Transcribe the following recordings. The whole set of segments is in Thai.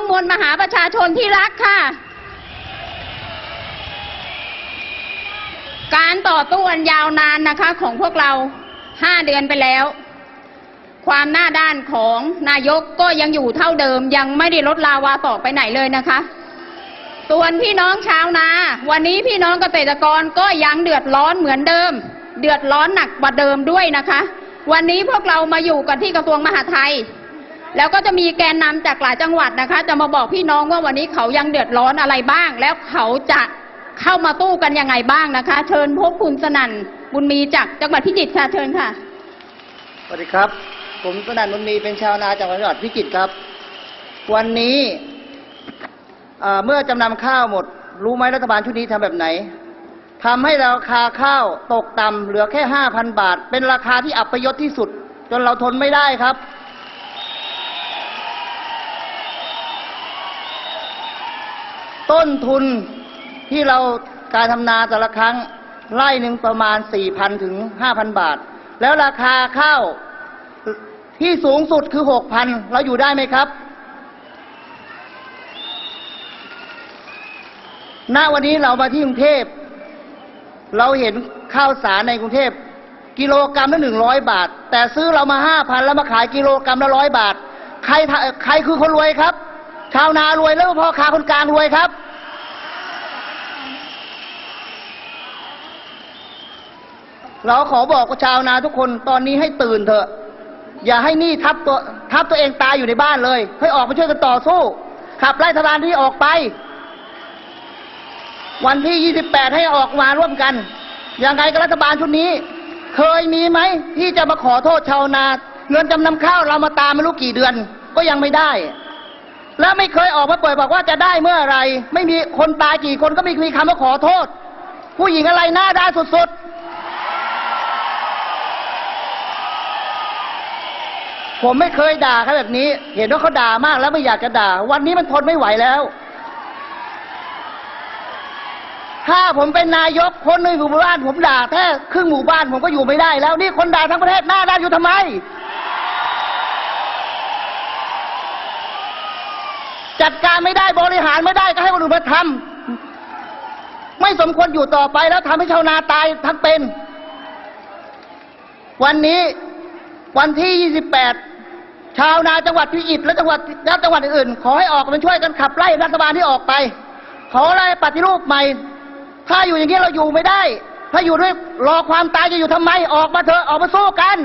องมวลมหาประชาชนที่รักค่ะ การต่อตู้อันยาวนานนะคะของพวกเราห้าเดือนไปแล้ว ความหน้าด้านของนายกก็ยังอยู่เท่าเดิม ยังไม่ได้ลดลาวาต่อไปไหนเลยนะคะส่วนพี่น้องชาวนา วันนี้พี่น้องเกษตรกรก็ยังเดือดร้อนเหมือนเดิม เดือดร้อนหนักกว่าเดิมด้วยนะคะ วันนี้พวกเรามาอยู่กันที่กระทรวงมหาดไทย แล้วก็จะมีแกนนำจากหลายจังหวัดนะคะ จะมาบอกพี่น้องว่าวันนี้เขายังเดือดร้อนอะไรบ้าง แล้วเขาจะเข้ามาตู้กันยังไงบ้างนะคะ เชิญพบคุณสนั่นบุญมีจากจังหวัดพิจิตรค่ะเชิญค่ะสวัสดีครับ ผมสนั่นมุนมีเป็นชาวนาจากจังหวัดพิจิตรครับ วันนี้เมื่อจำนำข้าวหมด รู้ไหมรัฐบาลชุดนี้ทำแบบไหนทำให้ราคาข้าวตกต่ำเหลือแค่ห้าพันบาท เป็นราคาที่อับประยศที่สุด จนเราทนไม่ได้ครับ ต้นทุนที่เราการทำนาแต่ละครั้งไร่หนึ่งประมาณ 4,000 ถึง 5,000 บาท แล้วราคาข้าวที่สูงสุดคือ 6,000 เราอยู่ได้ไหมครับ ณ วันนี้เรามาที่กรุงเทพ เราเห็นข้าวสารในกรุงเทพ กิโลกรรัมละหนึ่งร้อยบาท แต่ซื้อเรามาห้าพันแล้วมาขายกิโลกรรัมละร้อยบาท ใครใครคือคนรวยครับ ชาวนารวยแล้วพ่อค้าคนกลางรวยครับ เราขอบอกกับชาวนาทุกคนตอนนี้ให้ตื่นเถอะ อย่าให้นี่ทับตัวทับตัวเองตายอยู่ในบ้านเลย ให้ออกมาช่วยกันต่อสู้ ขับไล่ทบานที่ออกไป วันที่ 28 ให้ออกมาร่วมกัน ยังไงกับรัฐบาลชุดนี้ เคยมีไหมที่จะมาขอโทษชาวนา เงินจำนำข้าวเรามาตามไม่รู้กี่เดือน ก็ยังไม่ได้ แล้วไม่เคยออกมาเปิดบอกว่าจะได้เมื่อไร ไม่มีคนตายกี่คนก็ไม่มีคำว่าขอโทษ ผู้หญิงอะไรหน้าด้านสุดๆ ผมไม่เคยด่าเขาแบบนี้ เห็นว่าเขาด่ามากแล้วไม่อยากจะด่า วันนี้มันทนไม่ไหวแล้ว ถ้าผมเป็นนายกคนหนึ่งหมู่บ้าน ผมด่าแค่ครึ่งหมู่บ้านผมก็อยู่ไม่ได้แล้ว นี่คนด่าทั้งประเทศหน้าด้านอยู่ทำไม จัดการไม่ได้บริหารไม่ได้ก็ให้คนอื่นมาทำไม่สมควรอยู่ต่อไปแล้วทำให้ชาวนาตายทั้งเป็น วันนี้วันที่ 28 ชาวนาจังหวัดพิจิตรและจังหวัดและจังหวัดอื่นๆขอให้ออกมาช่วยกันขับไล่รัฐบาลที่ออกไป ขออะไรปฏิรูปใหม่ ถ้าอยู่อย่างนี้เราอยู่ไม่ได้ ถ้าอยู่ด้วยรอความตายจะอยู่ทำไมออกมาเถอะออกมาสู้กัน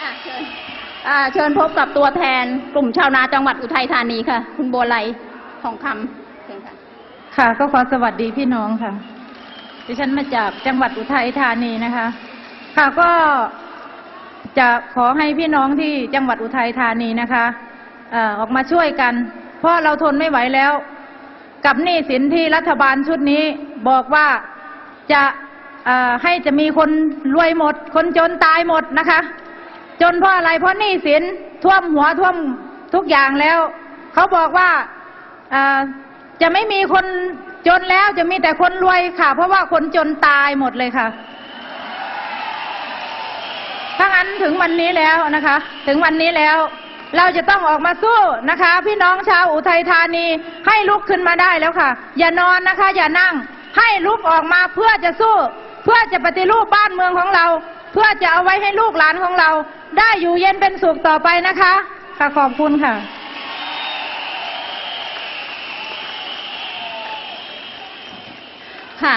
อะเชิญอ่า เชิญพบกับตัวแทนกลุ่มชาวนาจังหวัดอุทัยธานีค่ะ คุณบัวไลทองคำเชิญค่ะ ค่ะ ก็ขอสวัสดีพี่น้องค่ะ ดิฉันมาจากจังหวัดอุทัยธานีนะคะ ค่ะก็จะขอให้พี่น้องที่จังหวัดอุทัยธานีนะคะออกมาช่วยกัน เพราะเราทนไม่ไหวแล้ว กับหนี้สินที่รัฐบาลชุดนี้บอกว่าจะให้จะมีคนรวยหมด คนจนตายหมดนะคะ จนเพราะอะไรเพราะหนี้สินท่วมหัวท่วมทุกอย่างแล้ว เขาบอกว่าจะไม่มีคนจนแล้วจะมีแต่คนรวยค่ะ เพราะว่าคนจนตายหมดเลยค่ะถ้างั้นถึงวันนี้แล้วนะคะ ถึงวันนี้แล้ว เราจะต้องออกมาสู้นะคะ พี่น้องชาวอุทัยธานีให้ลุกขึ้นมาได้แล้วค่ะ อย่านอนนะคะ อย่านั่ง ให้ลุกออกมาเพื่อจะสู้ เพื่อจะปฏิรูปบ้านเมืองของเรา เพื่อจะเอาไว้ให้ลูกหลานของเรา ได้อยู่เย็นเป็นสุขต่อไปนะคะค่ะขอบคุณค่ะ ค่ะ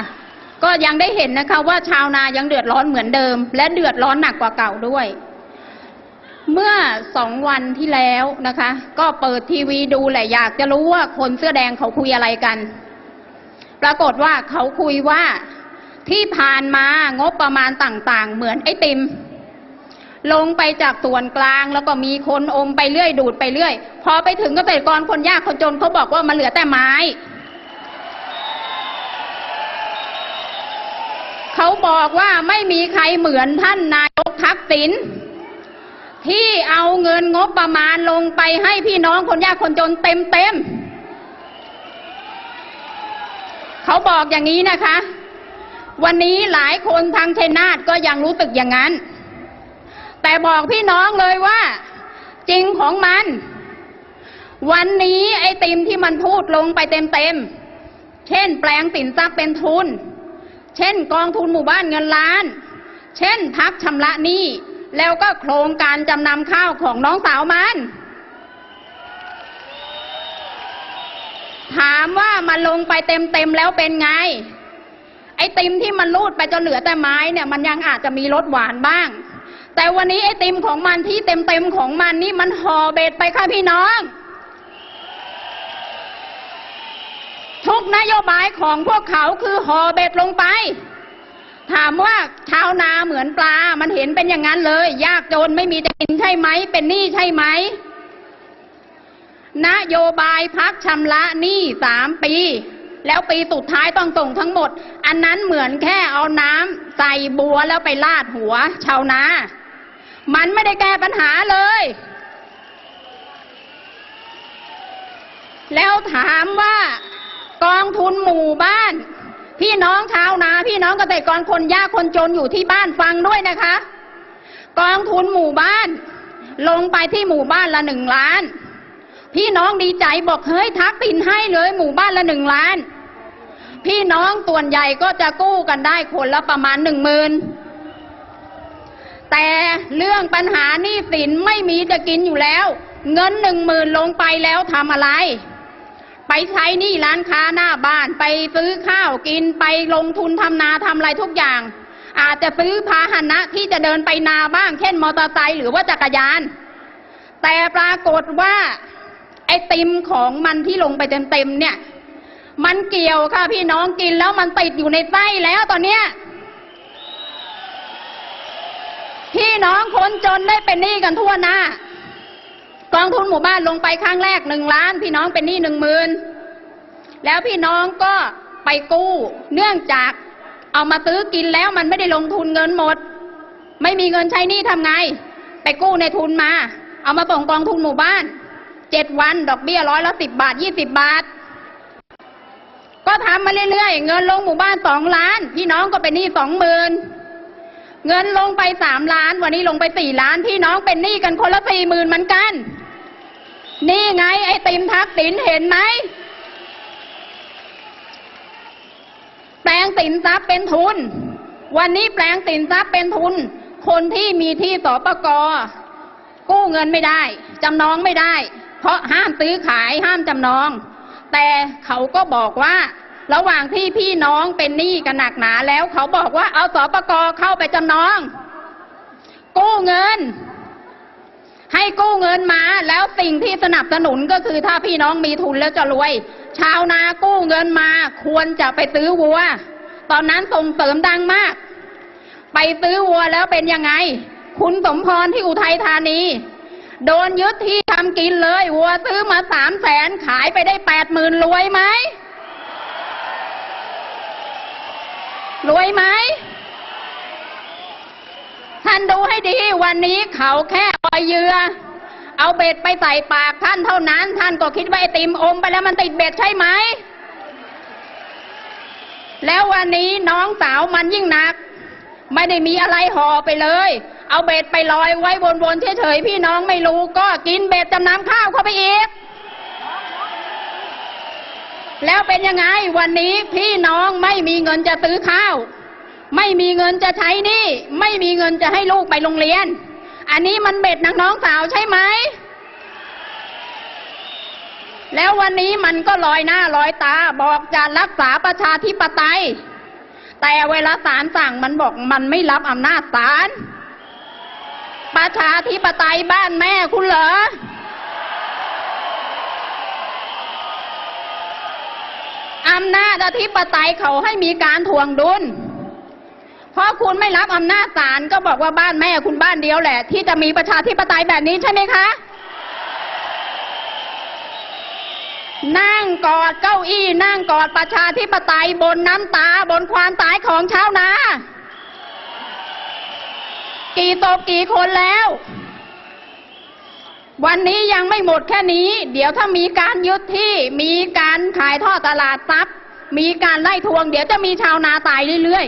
ก็ยังได้เห็นนะคะว่าชาวนายังเดือดร้อนเหมือนเดิม และเดือดร้อนหนักกว่าเก่าด้วย เมื่อสองวันที่แล้วนะคะ ก็เปิดทีวีดูแหละอยากจะรู้ว่าคนเสื้อแดงเขาคุยอะไรกัน ปรากฏว่าเขาคุยว่า ที่ผ่านมางบประมาณต่างๆ เหมือนไอติม ลงไปจากส่วนกลางแล้วก็มีคนอมไปเรื่อยดูดไปเรื่อย พอไปถึงเกษตรกรคนยากคนจนเขาบอกว่ามันเหลือแต่ไม้เขาบอกว่าไม่มีใครเหมือนท่านนายกทักษิณที่เอาเงินงบประมาณลงไปให้พี่น้องคนยากคนจนเต็มเต็มๆเขาบอกอย่างนี้นะคะ วันนี้หลายคนทางชัยนาทก็ยังรู้สึกอย่างนั้น แต่บอกพี่น้องเลยว่า จริงของมัน วันนี้ไอ้ติมที่มันพูดลงไปเต็มๆ เช่น แปลงสินทรัพย์เป็นทุน เช่น กองทุนหมู่บ้านเงินล้าน เช่น พักชำระหนี้แล้วก็โครงการจำนำข้าวของน้องสาวมันถามว่ามันลงไปเต็มๆแล้วเป็นไง ไอติมที่มันรูดไปจนเหลือแต่ไม้เนี่ยมันยังอาจจะมีรสหวานบ้าง แต่วันนี้ไอติมของมันที่เต็มๆของมันนี่มันห่อเบ็ดไปค่ะพี่น้อง ทุกนโยบายของพวกเขาคือห่อเบ็ดลงไป ถามว่าชาวนาเหมือนปลา มันเห็นเป็นอย่างนั้นเลย ยากจนไม่มีจะกินใช่ไหม เป็นหนี้ใช่ไหมนโยบายพักชำระหนี้สามปี แล้วปีสุดท้ายต้องส่งทั้งหมด อันนั้นเหมือนแค่เอาน้ำใส่บัวแล้วไปลาดหัว ชาวนา มันไม่ได้แก้ปัญหาเลย แล้วถามว่ากองทุนหมู่บ้าน พี่น้องชาวนา พี่น้องเกษตรกรคนยากคนจนอยู่ที่บ้านฟังด้วยนะคะ กองทุนหมู่บ้าน ลงไปที่หมู่บ้านละหนึ่งล้านพี่น้องดีใจบอกเฮ้ยทักตินให้เลยหมู่บ้านละหนึ่งล้าน พี่น้องส่วนใหญ่ก็จะกู้กันได้คนละประมาณหนึ่งหมื่นแต่เรื่องปัญหาหนี้สินไม่มีจะกินอยู่แล้ว เงินหนึ่งหมื่นลงไปแล้วทำอะไร ไปใช้หนี้ร้านค้าหน้าบ้านไปซื้อข้าวกินไปลงทุนทำนาทำอะไรทุกอย่าง อาจจะซื้อพาหนะที่จะเดินไปนาบ้าง เช่นมอเตอร์ไซค์หรือว่าจักรยาน แต่ปรากฏว่าไอติมของมันที่ลงไปเต็มๆเนี่ย มันเกี่ยวค่ะพี่น้องกินแล้วมันติดอยู่ในไส้แล้วตอนเนี้ยพี่น้องคนจนได้เป็นหนี้กันทั่วหน้ากองทุนหมู่บ้านลงไปครั้งแรกหนึ่งล้าน พี่น้องเป็นหนี้หนึ่งหมื่นแล้วพี่น้องก็ไปกู้ เนื่องจากเอามาซื้อกินแล้วมันไม่ได้ลงทุนเงินหมด ไม่มีเงินใช้หนี้ทำไง ไปกู้ในทุนมา เอามาส่งกองทุนหมู่บ้านเจ็ดวัน ดอกเบี้ยร้อยละสิบบาทยี่สิบบาทก็ทำมาเรื่อยๆ เงินลงหมู่บ้านสองล้าน พี่น้องก็เป็นหนี้สองหมื่นเงินลงไปสามล้าน วันนี้ลงไปสี่ล้าน พี่น้องเป็นหนี้กันคนละสี่หมื่นเหมือนกัน นี่ไงไอ้ติมทักสินเห็นไหมแปลงสินทรัพย์เป็นทุน วันนี้แปลงสินทรัพย์เป็นทุน คนที่มีที่สปกกู้เงินไม่ได้ จำนองไม่ได้ เพราะห้ามซื้อขายห้ามจำนอง แต่เขาก็บอกว่า ระหว่างที่พี่น้องเป็นหนี้กันหนักหนาแล้ว เขาบอกว่าเอาสปกรเข้าไปจำนอง กู้เงิน ให้กู้เงินมาแล้วสิ่งที่สนับสนุนก็คือถ้าพี่น้องมีทุนแล้วจะรวย ชาวนากู้เงินมาควรจะไปซื้อวัว ตอนนั้นส่งเสริมดังมาก ไปซื้อวัวแล้วเป็นยังไง คุณสมพรที่อุทัยธานีโดนยึดที่ทำกินเลย วัวซื้อมาสามแสนขายไปได้แปดหมื่นรวยไหม รวยไหม ท่านดูให้ดี วันนี้เขาแค่ปล่อยเหยื่อเอาเบ็ดไปใส่ปากท่านเท่านั้น ท่านก็คิดว่าไอติมอมไปแล้วมันติดเบ็ดใช่ไหม แล้ววันนี้น้องสาวมันยิ่งหนัก ไม่ได้มีอะไรห่อไปเลย เอาเบ็ดไปลอยไว้บนๆเฉยๆพี่น้องไม่รู้ก็กินเบ็ดจำนำข้าวเข้าไปอีก แล้วเป็นยังไงวันนี้พี่น้องไม่มีเงินจะซื้อข้าว ไม่มีเงินจะใช้นี่ ไม่มีเงินจะให้ลูกไปโรงเรียน อันนี้มันเบ็ดนักน้องสาวใช่ไหมแล้ววันนี้มันก็ลอยหน้าลอยตาบอกจะรักษาประชาธิปไตย แต่เวลาศาลสั่งมันบอกมันไม่รับอำนาจศาลประชาธิปไตยบ้านแม่คุณเหรอ อำนาจอธิปไตยเขาให้มีการทวงดุล เพราะคุณไม่รับอำนาจศาลก็บอกว่าบ้านแม่คุณบ้านเดียวแหละ ที่จะมีประชาธิปไตยแบบนี้ใช่ไหมคะ นั่งกอดเก้าอี้ นั่งกอดประชาธิปไตยบนน้ำตาบนความตายของชาวนา กี่ศพกี่คนแล้ว วันนี้ยังไม่หมดแค่นี้ เดี๋ยวถ้ามีการยึดที่ มีการขายท่อตลาดทรัพย์ มีการไล่ทวง เดี๋ยวจะมีชาวนาตายเรื่อย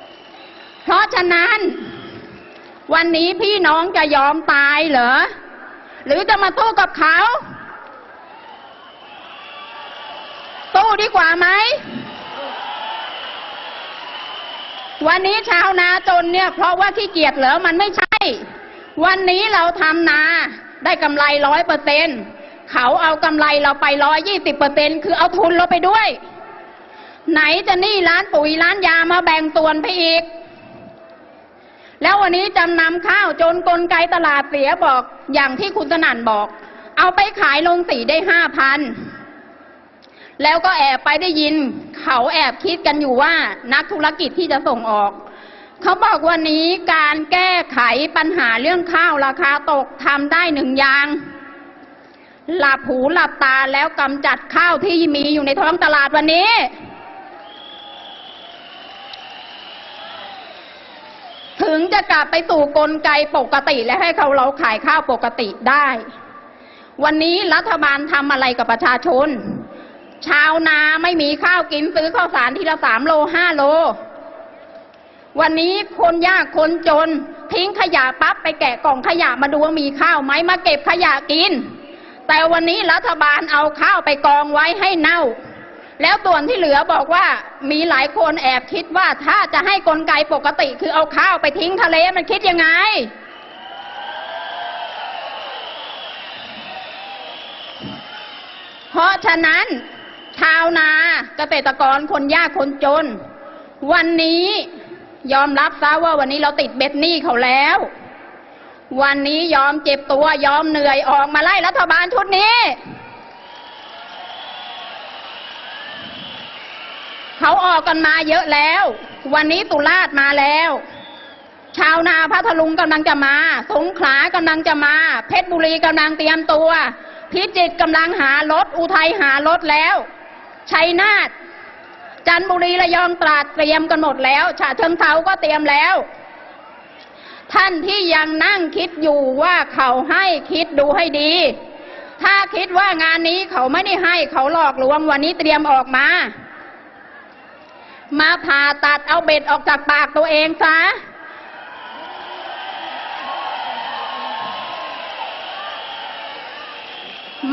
ๆ เพราะฉะนั้น วันนี้พี่น้องจะยอมตายเหรอ หรือจะมาสู้กับเขาสู้ดีกว่าไหม วันนี้ชาวนาจนเนี่ย เพราะว่าขี้เกียจเหรอ มันไม่ใช่ วันนี้เราทำนาได้กำไรร้อยเปอร์เซ็นเขาเอากำไรเราไปร้อยยี่สิบเปอร์เซ็นคือเอาทุนเราไปด้วย ไหนจะหนี่ร้านปุ๋ยร้านยามาแบ่งส่วนไปอีก แล้ววันนี้จำนำข้าวจนกลไกตลาดเสียบอกอย่างที่คุณสนั่นบอก เอาไปขายลงสีได้ห้าพันแล้วก็แอบไปได้ยิน เขาแอบคิดกันอยู่ว่านักธุรกิจที่จะส่งออก เขาบอกวันนี้การแก้ไขปัญหาเรื่องข้าวราคาตกทำได้หนึ่งอย่าง หลับหูหลับตาแล้วกำจัดข้าวที่มีอยู่ในท้องตลาดวันนี้ ถึงจะกลับไปสู่กลไกปกติและให้เขาเราขายข้าวปกติได้ วันนี้รัฐบาลทำอะไรกับประชาชน ชาวนาไม่มีข้าวกินซื้อข้าวสารทีละสามโลห้าโล วันนี้คนยากคนจน ทิ้งขยะปั๊บไปแกะกล่องขยะมาดูว่ามีข้าวไหมมาเก็บขยะกิน แต่วันนี้รัฐบาลเอาข้าวไปกองไว้ให้เน่า แล้วส่วนที่เหลือบอกว่ามีหลายคนแอบคิดว่าถ้าจะให้กลไกปกติ คือเอาข้าวไปทิ้งทะเลมันคิดยังไงเพราะฉะนั้น ชาวนาเกษตรกรคนยากคนจน วันนี้ ยอมรับซะว่าวันนี้เราติดเบ็ดหนี้เขาแล้ว วันนี้ยอมเจ็บตัวยอมเหนื่อยออกมาไล่รัฐบาลชุดนี้ เขาออกกันมาเยอะแล้ว วันนี้ตุลาดมาแล้ว ชาวนาพัทลุงกำลังจะมา สงขลากำลังจะมา เพชรบุรีกำลังเตรียมตัว พิจิตรกำลังหารถอุทัยหารถแล้วชัยนาท จันทบุรีระยองตราดเตรียมกันหมดแล้วฉะเชิงเทาก็เตรียมแล้ว ท่านที่ยังนั่งคิดอยู่ว่าเขาให้คิดดูให้ดี ถ้าคิดว่างานนี้เขาไม่ได้ให้เขาหลอกลวงวันนี้เตรียมออกมา มาผ่าตัดเอาเบ็ดออกจากปากตัวเองซะ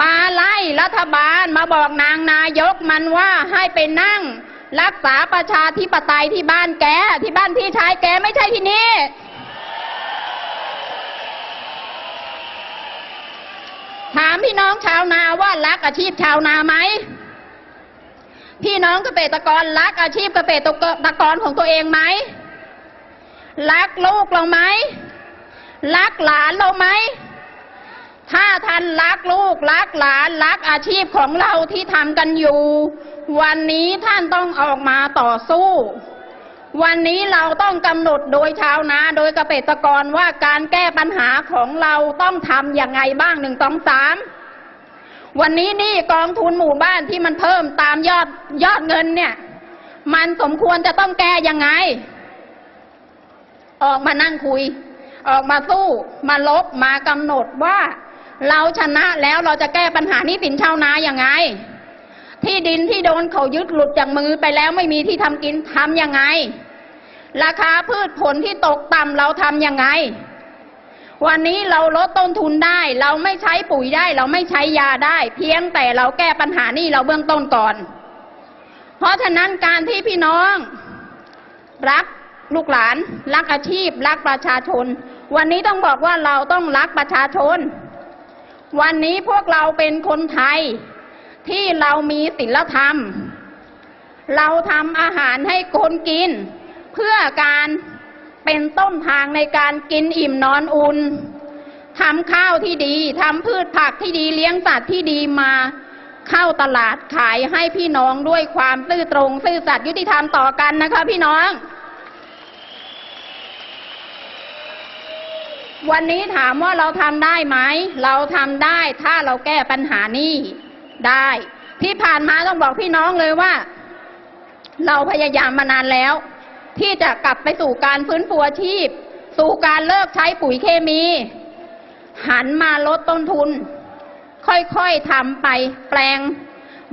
มาไล่รัฐบาลมาบอกนางนายกมันว่าให้ไปนั่ง รักษาประชาธิปไตยที่บ้านแก ที่บ้านพี่ชายแกไม่ใช่ที่นี่ ถามพี่น้องชาวนาว่ารักอาชีพชาวนาไหม พี่น้องเกษตรกรรักอาชีพเกษตรกรของตัวเองไหม รักลูกเราไหม รักหลานเราไหม ถ้าท่านรักลูกรักหลานรักอาชีพของเราที่ทำกันอยู่ วันนี้ท่านต้องออกมาต่อสู้ วันนี้เราต้องกำหนดโดยชาวนาโดยเกษตรกรว่าการแก้ปัญหาของเราต้องทำอย่างไงบ้างหนึ่งสองสามวันนี้นี่กองทุนหมู่บ้านที่มันเพิ่มตามยอดยอดเงินเนี่ย มันสมควรจะต้องแก้ยังไง ออกมานั่งคุย ออกมาสู้มาลบมากำหนดว่า เราชนะแล้วเราจะแก้ปัญหานี้สินชาวนาอย่างไง ที่ดินที่โดนเขายึดหลุดจากมือไปแล้วไม่มีที่ทำกินทำยังไง ราคาพืชผลที่ตกต่ำเราทำยังไง วันนี้เราลดต้นทุนได้ เราไม่ใช้ปุ๋ยได้ เราไม่ใช้ยาได้ เพียงแต่เราแก้ปัญหานี่เราเบื้องต้นก่อน เพราะฉะนั้นการที่พี่น้อง รักลูกหลาน รักอาชีพ รักประชาชน วันนี้ต้องบอกว่าเราต้องรักประชาชน วันนี้พวกเราเป็นคนไทย ที่เรามีศีลธรรม เราทำอาหารให้คนกิน เพื่อการเป็นต้นทางในการกินอิ่มนอนอุ่นทำข้าวที่ดีทำพืชผักที่ดีเลี้ยงสัตว์ที่ดีมา เข้าตลาดขายให้พี่น้องด้วยความซื่อตรง ซื่อสัตย์ยุติธรรมต่อกันนะคะพี่น้อง วันนี้ถามว่าเราทำได้ไหม เราทำได้ถ้าเราแก้ปัญหานี้ได้ ที่ผ่านมาต้องบอกพี่น้องเลยว่า เราพยายามมานานแล้ว ที่จะกลับไปสู่การฟื้นฟูอาชีพ สู่การเลิกใช้ปุ๋ยเคมี หันมาลดต้นทุน ค่อยๆทำไปแปลง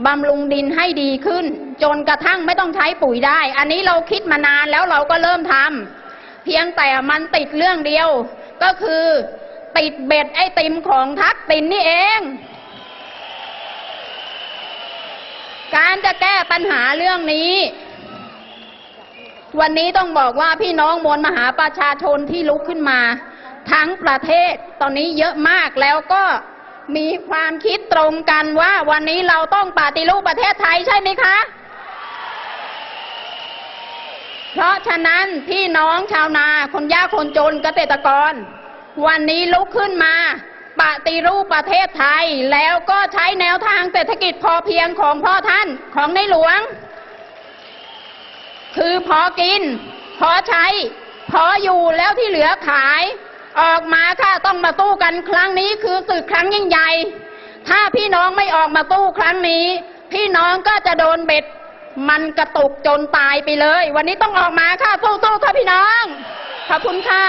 บำรุงดินให้ดีขึ้น จนกระทั่งไม่ต้องใช้ปุ๋ยได้ อันนี้เราคิดมานานแล้วเราก็เริ่มทำเพียงแต่มันติดเรื่องเดียว ก็คือ ติดเบ็ดไอติมของทักตินนี่เอง การจะแก้ปัญหาเรื่องนี้ วันนี้ต้องบอกว่าพี่น้องมวลมหาประชาชนที่ลุกขึ้นมา ทั้งประเทศตอนนี้เยอะมากแล้วก็มีความคิดตรงกันว่าวันนี้เราต้องปฏิรูปประเทศไทยใช่ไหมคะ เพราะฉะนั้นพี่น้องชาวนาคนยากคนจนเกษตรกร วันนี้ลุกขึ้นมาปฏิรูปประเทศไทย แล้วก็ใช้แนวทางเศรษฐกิจพอเพียงของพ่อท่านของในหลวง คือพอกิน พอใช้ พออยู่แล้วที่เหลือขาย ออกมาค่ะต้องมาสู้กันครั้งนี้คือศึกครั้งยิ่งใหญ่ ถ้าพี่น้องไม่ออกมาสู้ครั้งนี้ พี่น้องก็จะโดนเบ็ด มันกระตุกจนตายไปเลย วันนี้ต้องออกมาค่ะสู้ๆค่ะพี่น้อง ขอบคุณค่ะ